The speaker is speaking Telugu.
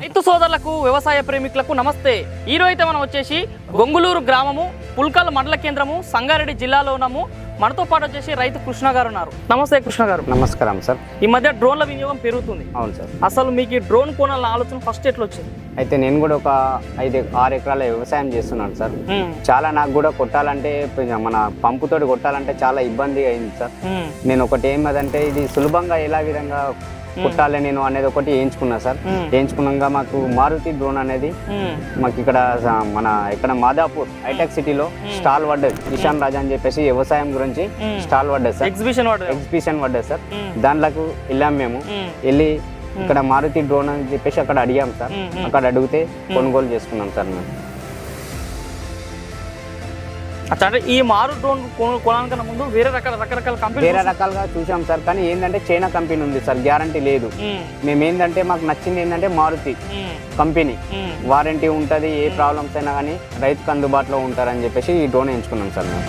రైతు సోదరులకు వ్యవసాయ ప్రేమికులకు నమస్తే. ఈ రోజు అయితే మనం వచ్చేసి గొంగులూరు గ్రామము పుల్కల్ మండల కేంద్రము సంగారెడ్డి జిల్లాలో ఉన్నాము. మనతో పాటు వచ్చేసి రైతు కృష్ణ గారు ఉన్నారు. నమస్తే కృష్ణ గారు. నమస్కారం సార్. ఈ మధ్య డ్రోన్ల వినియోగం పెరుగుతుంది. అవును సార్. అసలు మీకు ఈ డ్రోన్ కొనాలన్న ఆలోచన ఫస్ట్ ఎట్లా వచ్చింది? అయితే నేను కూడా ఒక ఐదు ఆరు ఎకరాల వ్యవసాయం చేస్తున్నాను సార్. చాలా నాకు కూడా కొట్టాలంటే మన పంపుతోటి కొట్టాలంటే చాలా ఇబ్బంది అయింది సార్. నేను ఒకటి ఏమదంటే ఇది సులభంగా ఎలా విధంగా కొట్టాలి నేను అనేది ఒకటి వేయించుకున్నా సార్. ఉమ్, వేయించుకున్నాక మాకు మారుతి డ్రోన్ అనేది ఉమ్, మాకు ఇక్కడ మన ఇక్కడ మాదాపూర్ హైటెక్ సిటీలో స్టాల్ పడ్డది. ఇషాన్ రాజా అని చెప్పేసి వ్యవసాయం గురించి. స్టాల్ పడ్డది సార్. ఎగ్జిబిషన్ ఎగ్జిబిషన్ పడ్డది సార్. దాంట్లోకి వెళ్ళాం మేము. వెళ్ళి ఇక్కడ మారుతి డ్రోన్ అని చెప్పేసి అక్కడ అడిగాం సార్. అక్కడ అడిగితే కొనుగోలు చేసుకున్నాం సార్ మేము. అంటే ఈ మారు డ్రోన్ కొను- కొనాలకన్నా ముందు వేరే రకాల రకరకాల కంపెనీ వేరే రకాలుగా చూసాం సార్ కానీ ఏంటంటే చైనా కంపెనీ ఉంది సార్ గ్యారంటీ లేదు. మేము. ఏంటంటే మాకు నచ్చింది ఏంటంటే మారుతి కంపెనీ. వారంటీ ఉంటుంది ఏ ప్రాబ్లమ్స్ అయినా కానీ రైతుకు అందుబాటులో ఉంటారని చెప్పేసి ఈ డ్రోన్ ఎంచుకున్నాం సార్ మేము.